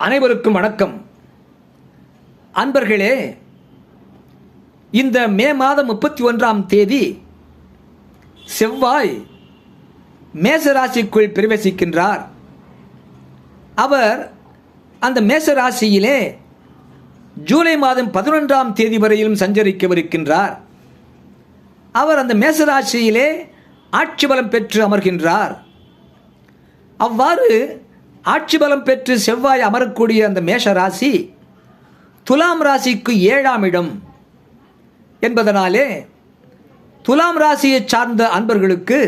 அனைவருக்கும் வணக்கம். அன்பர்களே இந்த மே மாதம் முப்பத்தி ஒன்றாம் தேதி செவ்வாய் மேசராசிக்குள் பிரவேசிக்கின்றார். அவர் அந்த மேசராசியிலே ஜூலை மாதம் பதினொன்றாம் தேதி வரையிலும் சஞ்சரிக்கவிருக்கின்றார். அவர் அந்த மேசராசியிலே ஆட்சி பலம் பெற்று அமர்கின்றார். அவ்வாறு ஆட்சி பலம் பெற்று செவ்வாய் அமரக்கூடிய அந்த மேஷ ராசி துலாம் ராசிக்கு ஏழாம் இடம் என்பதனாலே துலாம் ராசியை சார்ந்த அன்பர்களுக்கு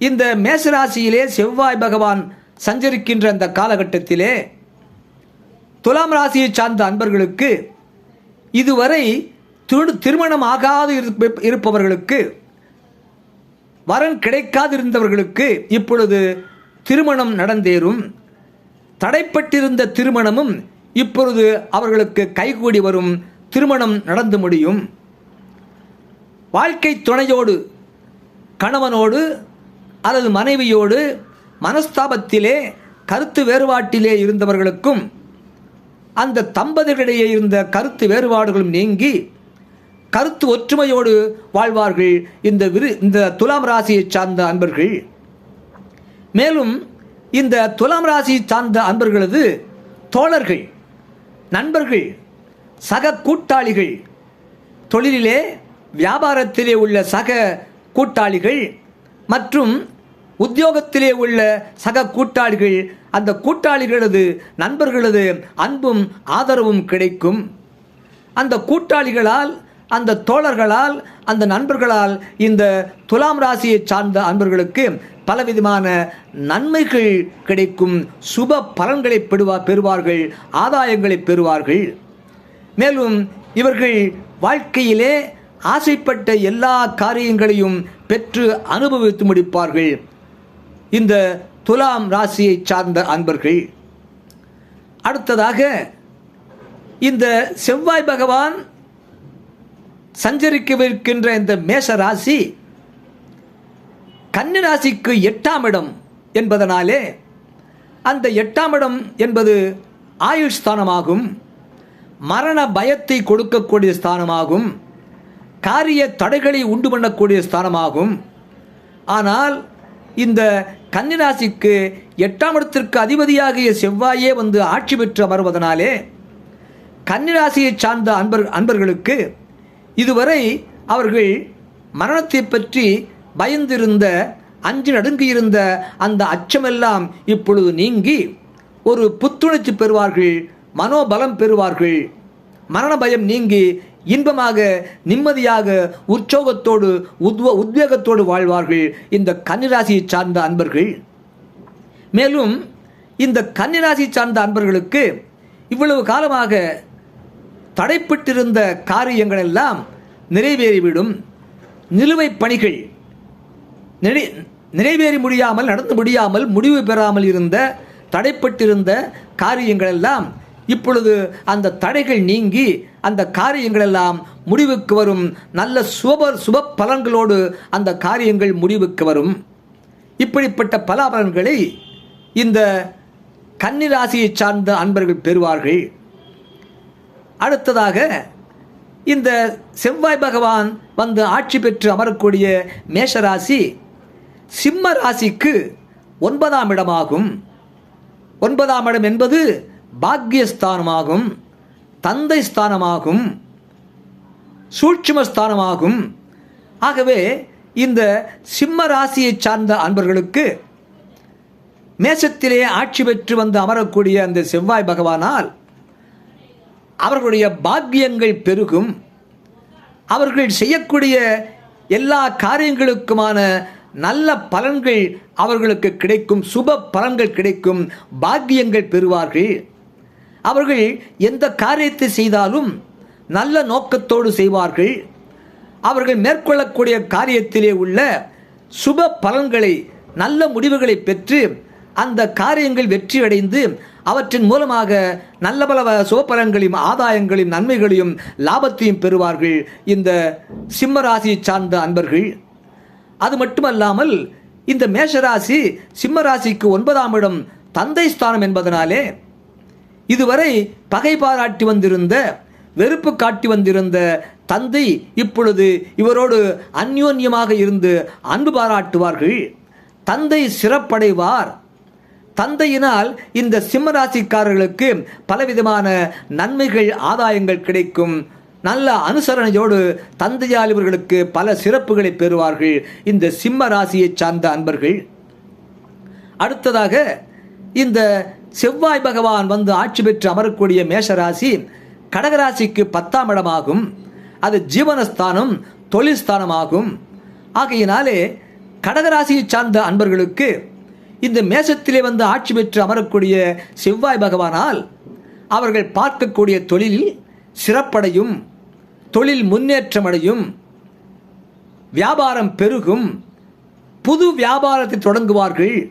இந்த மேசராசியிலே செவ்வாய் பகவான் சஞ்சரிக்கின்ற அந்த காலகட்டத்திலே துலாம் ராசியை சார்ந்த அன்பர்களுக்கு இதுவரை திரு திருமணம் ஆகாது இருப்பவர்களுக்கு வரன் கிடைக்காதிருந்தவர்களுக்கு இப்பொழுது திருமணம் நடந்தேறும். தடைப்பட்டிருந்த திருமணமும் இப்பொழுது அவர்களுக்கு கைகூடி வரும் திருமணம் நடந்து முடியும். வாழ்க்கை துணையோடு கணவனோடு அல்லது மனைவியோடு மனஸ்தாபத்திலே கருத்து வேறுபாட்டிலே இருந்தவர்களுக்கும் அந்த தம்பதிகளிடையே இருந்த கருத்து வேறுபாடுகளும் நீங்கி கருத்து ஒற்றுமையோடு வாழ்வார்கள் இந்த விரு இந்த துலாம் ராசியைச் சார்ந்த அன்பர்கள். மேலும் இந்த துலாம் ராசியை சார்ந்த அன்பர்களது தோழர்கள் நண்பர்கள் சக கூட்டாளிகள் தொழிலிலே வியாபாரத்திலே உள்ள சக கூட்டாளிகள் மற்றும் உத்தியோகத்திலே உள்ள சக கூட்டாளிகள் அந்த கூட்டாளிகளது நண்பர்களது அன்பும் ஆதரவும் கிடைக்கும். அந்த கூட்டாளிகளால் அந்த தோழர்களால் அந்த நண்பர்களால் இந்த துலாம் ராசியை சார்ந்த அன்பர்களுக்கு பலவிதமான நன்மைகள் கிடைக்கும் சுப பலன்களை பெறுவா பெறுவார்கள் ஆதாயங்களை பெறுவார்கள். மேலும் இவர்கள் வாழ்க்கையிலே ஆசைப்பட்ட எல்லா காரியங்களையும் பெற்று அனுபவித்து முடிப்பார்கள். இந்த துலாம் ராசியை சார்ந்த அன்பர்கள். அடுத்ததாக இந்த செவ்வாய் பகவான் சஞ்சரிக்கவிருக்கின்ற இந்த மேஷ ராசி கன்னி ராசிக்கு எட்டாம் இடம் என்பதனாலே அந்த எட்டாம் இடம் என்பது ஆயுஷ் ஸ்தானமாகும் மரண பயத்தை கொடுக்கக்கூடிய ஸ்தானமாகும் காரிய தடைகளை உண்டு பண்ணக்கூடிய ஸ்தானமாகும். ஆனால் இந்த கன்னிராசிக்கு எட்டாம் இடத்திற்கு அதிபதியாகிய செவ்வாயே வந்து ஆட்சி பெற்று அமர்வதனாலே கன்னிராசியை சார்ந்த அன்பர் அன்பர்களுக்கு இதுவரை அவர்கள் மரணத்தை பற்றி பயந்திருந்த அஞ்சு நடுங்கியிருந்த அந்த அச்சமெல்லாம் இப்பொழுது நீங்கி ஒரு புத்துணர்ச்சி பெறுவார்கள் மனோபலம் பெறுவார்கள். மரண பயம் நீங்கி இன்பமாக நிம்மதியாக உற்சோகத்தோடு உத்வ உத்வேகத்தோடு வாழ்வார்கள் இந்த கன்னிராசியை சார்ந்த அன்பர்கள். மேலும் இந்த கன்னிராசி சார்ந்த அன்பர்களுக்கு இவ்வளவு காலமாக தடைப்பட்டிருந்த காரியங்களெல்லாம் நிறைவேறிவிடும். நிலுவைப் பணிகள் நிறை நிறைவேறி முடியாமல் நடந்து முடியாமல் முடிவு பெறாமல் இருந்த தடைப்பட்டிருந்த காரியங்கள் எல்லாம் இப்பொழுது அந்த தடைகள் நீங்கி அந்த காரியங்களெல்லாம் முடிவுக்கு வரும். நல்ல சுப சுப பலன்களோடு அந்த காரியங்கள் முடிவுக்கு வரும். இப்படிப்பட்ட பலாபலன்களை இந்த கன்னிராசியை சார்ந்த அன்பர்கள் பெறுவார்கள். அடுத்ததாக இந்த செவ்வாய் பகவான் வந்து ஆட்சி பெற்று அமரக்கூடிய மேஷராசி சிம்ம ராசிக்கு ஒன்பதாம் இடமாகும். ஒன்பதாம் இடம் என்பது பாக்கியஸ்தானமாகும் தந்தை ஸ்தானமாகும். சூட்சும ஸ்தானமாகும் ஆகவே இந்த சிம்ம ராசியை சார்ந்த அன்பர்களுக்கு மேசத்திலே ஆட்சி பெற்று வந்து அமரக்கூடிய அந்த செவ்வாய் பகவானால் அவர்களுடைய பாக்கியங்கள் பெருகும். அவர்கள் செய்யக்கூடிய எல்லா காரியங்களுக்குமான நல்ல பலன்கள் அவர்களுக்கு கிடைக்கும் சுப பலன்கள் கிடைக்கும் பாக்கியங்கள் பெறுவார்கள். அவர்கள் எந்த காரியத்தை செய்தாலும் நல்ல நோக்கத்தோடு செய்வார்கள். அவர்கள் மேற்கொள்ளக்கூடிய காரியத்திலே உள்ள சுப பலன்களை நல்ல முடிவுகளை பெற்று அந்த காரியங்கள் வெற்றியடைந்து அவற்றின் மூலமாக நல்ல பல சுபபலன்களையும் ஆதாயங்களையும் நன்மைகளையும் லாபத்தையும் பெறுவார்கள் இந்த சிம்மராசியை சார்ந்த அன்பர்கள். அது மட்டுமல்லாமல் இந்த மேஷராசி சிம்மராசிக்கு ஒன்பதாம் இடம் தந்தை ஸ்தானம் என்பதனாலே இதுவரை பகை பாராட்டி வந்திருந்த வெறுப்பு காட்டி வந்திருந்த தந்தை இப்பொழுது இவரோடு அந்யோன்யமாக இருந்து அன்பு பாராட்டுவார்கள். தந்தை சிறப்படைவார். தந்தையினால் இந்த சிம்மராசிக்காரர்களுக்கு பலவிதமான நன்மைகள் ஆதாயங்கள் கிடைக்கும். நல்ல அனுசரணையோடு தந்தையால் இவர்களுக்கு பல சிறப்புகளை பெறுவார்கள். இந்த சிம்ம ராசியை சார்ந்த அன்பர்கள். அடுத்ததாக இந்த செவ்வாய் பகவான் வந்து ஆட்சி பெற்று அமரக்கூடிய மேஷராசி கடகராசிக்கு பத்தாம் இடமாகும். அது ஜீவனஸ்தானம் தொழில் ஸ்தானமாகும் ஆகையினாலே கடகராசியை சார்ந்த அன்பர்களுக்கு இந்த மேசத்திலே வந்து ஆட்சி பெற்று அமரக்கூடிய செவ்வாய் பகவானால் அவர்கள் பார்க்கக்கூடிய தொழிலில் சிறப்படையும். தொழில் முன்னேற்றமடையும் வியாபாரம் பெருகும் புது வியாபாரத்தை தொடங்குவார்கள்.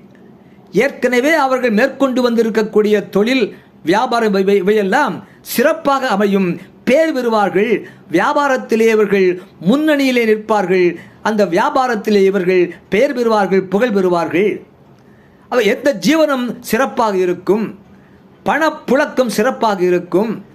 ஏற்கனவே அவர்கள் மேற்கொண்டு வந்திருக்கக்கூடிய தொழில் வியாபாரம் இவை- இவையெல்லாம் சிறப்பாக அமையும். பேர் பெறுவார்கள் வியாபாரத்திலே இவர்கள் முன்னணியிலே நிற்பார்கள். அந்த வியாபாரத்திலே இவர்கள் பெயர் பெறுவார்கள் புகழ் பெறுவார்கள். அவை எந்த ஜீவனம் சிறப்பாக இருக்கும் பணப்புழக்கம் சிறப்பாக இருக்கும்.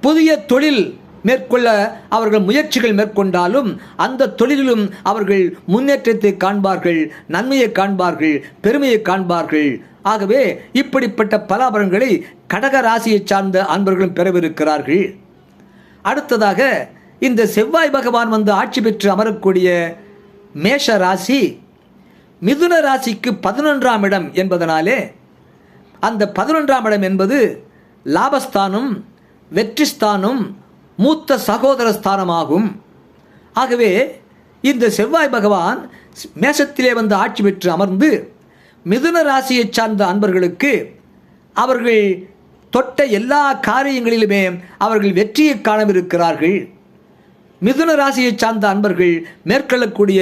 புதிய தொழில் மேற்கொள்ள அவர்கள் முயற்சிகள் மேற்கொண்டாலும் அந்த தொழிலிலும் அவர்கள் முன்னேற்றத்தை காண்பார்கள் நன்மையை காண்பார்கள் பெருமையை காண்பார்கள். ஆகவே இப்படிப்பட்ட பலாபலன்களை கடக ராசியை சார்ந்த அன்பர்களும் பெறவிருக்கிறார்கள். அடுத்ததாக இந்த செவ்வாய் பகவான் வந்து ஆட்சி பெற்று அமரக்கூடிய மேஷ ராசி மிதுன ராசிக்கு பதினொன்றாம் இடம் என்பதனாலே அந்த பதினொன்றாம் இடம் என்பது லாபஸ்தானம் வெற்றிஸ்தானம் மூத்த சகோதர ஸ்தானமாகும். ஆகவே இந்த செவ்வாய் பகவான் மேஷத்திலே வந்து ஆட்சி பெற்று அமர்ந்து மிதுன ராசியை சார்ந்த அன்பர்களுக்கு அவர்கள் தொட்ட எல்லா காரியங்களிலுமே அவர்கள் வெற்றியை காணவிருக்கிறார்கள். மிதுன ராசியை சார்ந்த அன்பர்கள் மேற்கொள்ளக்கூடிய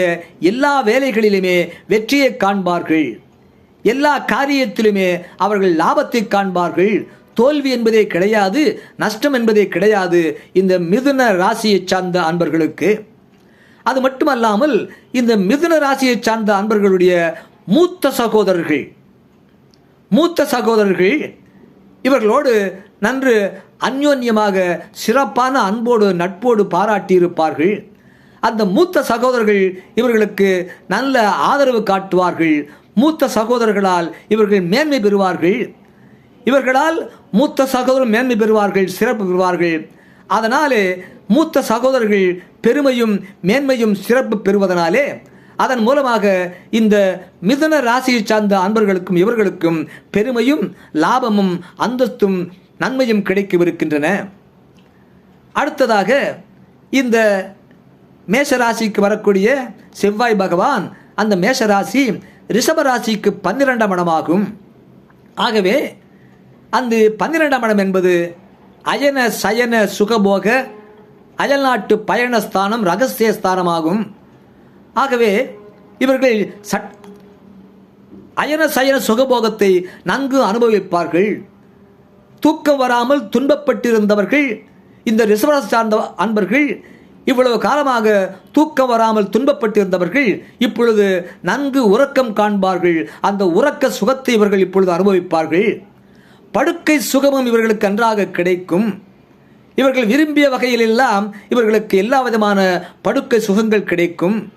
எல்லா வேலைகளிலுமே வெற்றியை காண்பார்கள். எல்லா காரியத்திலுமே அவர்கள் லாபத்தை காண்பார்கள். தோல்வி என்பதே கிடையாது நஷ்டம் என்பதே கிடையாது இந்த மிதுன ராசியைச் சார்ந்த அன்பர்களுக்கு. அது மட்டுமல்லாமல் இந்த மிதுன ராசியை சார்ந்த அன்பர்களுடைய மூத்த சகோதரர்கள். மூத்த சகோதரர்கள் இவர்களோடு நன்று அந்யோன்யமாக சிறப்பான அன்போடு நட்போடு பாராட்டியிருப்பார்கள். அந்த மூத்த சகோதரர்கள் இவர்களுக்கு நல்ல ஆதரவு காட்டுவார்கள். மூத்த சகோதரர்களால் இவர்கள் மேன்மை பெறுவார்கள். இவர்களால் மூத்த சகோதரர் மேன்மை பெறுவார்கள் சிறப்பு பெறுவார்கள். அதனாலே மூத்த சகோதரர்கள் பெருமையும் மேன்மையும் சிறப்பு பெறுவதனாலே அதன் மூலமாக இந்த மிதுன ராசியை சார்ந்த அன்பர்களுக்கும் இவர்களுக்கும் பெருமையும் லாபமும் அந்தஸ்தும் நன்மையும் கிடைக்கவிருக்கின்றன. அடுத்ததாக இந்த மேஷராசிக்கு வரக்கூடிய செவ்வாய் பகவான் அந்த மேஷராசி ரிஷபராசிக்கு பன்னிரெண்டாம் இடமாகும். ஆகவே அந்த பன்னிரெண்டாம் இடம் என்பது அயன சயன சுகபோக அயல்நாட்டு பயணஸ்தானம் ரகசிய ஸ்தானமாகும். ஆகவே இவர்கள் சட் அயன சயன சுகபோகத்தை நன்கு அனுபவிப்பார்கள். தூக்கம் வராமல் துன்பப்பட்டிருந்தவர்கள் இந்த ரிசவரஸ் சார்ந்த அன்பர்கள் இவ்வளவு காலமாக தூக்கம் வராமல் துன்பப்பட்டிருந்தவர்கள் இப்பொழுது நன்கு உறக்கம் காண்பார்கள். அந்த உறக்க சுகத்தை இவர்கள் இப்பொழுது அனுபவிப்பார்கள். படுக்கை சுகமும் இவர்களுக்கு நன்றாக கிடைக்கும். இவர்கள் விரும்பிய வகையிலெல்லாம் இவர்களுக்கு எல்லா விதமான படுக்கை சுகங்கள் கிடைக்கும்.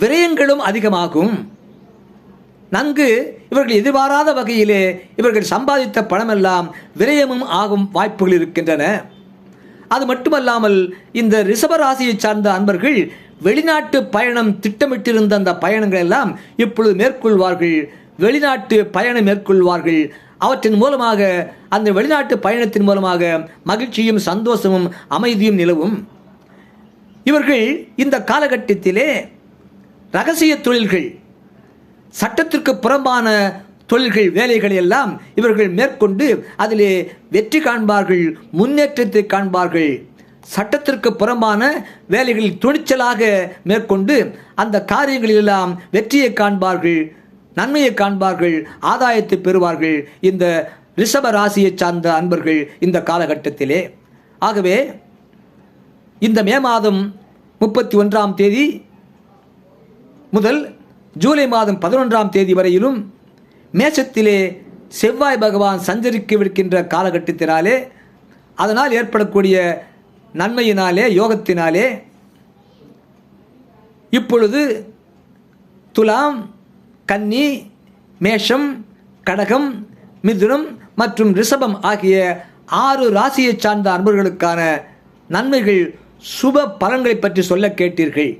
விரயங்களும் அதிகமாகும். நன்கு இவர்கள் எதிர்பாராத வகையிலே இவர்கள் சம்பாதித்த பணமெல்லாம் விரயமும் ஆகும் வாய்ப்புகள் இருக்கின்றன. அது மட்டுமல்லாமல் இந்த ரிஷபராசியை சார்ந்த அன்பர்கள் வெளிநாட்டு பயணம் திட்டமிட்டிருந்த அந்த பயணங்கள் எல்லாம் இப்பொழுது மேற்கொள்வார்கள் வெளிநாட்டு பயணம் மேற்கொள்வார்கள். அவற்றின் மூலமாக அந்த வெளிநாட்டு பயணத்தின் மூலமாக மகிழ்ச்சியும் சந்தோஷமும் அமைதியும் நிலவும். இவர்கள் இந்த காலகட்டத்திலே ரகசிய தொழில்கள் சட்டத்திற்கு புறம்பான தொழில்கள் வேலைகள் எல்லாம் இவர்கள் மேற்கொண்டு அதிலே வெற்றி காண்பார்கள் முன்னேற்றத்தை காண்பார்கள். சட்டத்திற்கு புறம்பான வேலைகளில் துணிச்சலாக மேற்கொண்டு அந்த காரியங்களிலெல்லாம் வெற்றியை காண்பார்கள். நன்மையை காண்பார்கள் ஆதாயத்தை பெறுவார்கள் இந்த ரிஷப ராசியை சார்ந்த அன்பர்கள் இந்த காலகட்டத்திலே. ஆகவே இந்த மே மாதம் முப்பத்தி ஒன்றாம் தேதி முதல் ஜூலை மாதம் பதினொன்றாம் தேதி வரையிலும் மேஷத்திலே செவ்வாய் பகவான் சஞ்சரிக்கவிருக்கின்ற காலகட்டத்தினாலே அதனால் ஏற்படக்கூடிய நன்மையினாலே யோகத்தினாலே இப்பொழுது துலாம் கன்னி மேஷம் கடகம் மிதுனம் மற்றும் ரிஷபம் ஆகிய ஆறு ராசியைச் சார்ந்த அன்பர்களுக்கான நன்மைகள் சுப பலன்களை பற்றி சொல்ல கேட்டீர்கள்.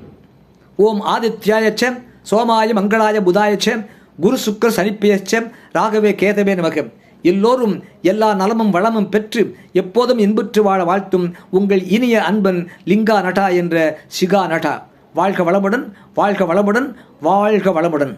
ஓம் ஆதித்யாயச்சம் சோமாய மங்களாய புதாயச்சம் குரு சுக்கர சனிப்பியச்சம் ராகவே கேதவே நமகம் எல்லோரும் எல்லா நலமும் வளமும் பெற்று எப்போதும் இன்புற்று வாழ வாழ்த்தும் உங்கள் இனிய அன்பன் லிங்கா நட்டா என்ற சிகா நட்டா. வாழ்க வளமுடன் வாழ்க வளமுடன் வாழ்க வளமுடன்.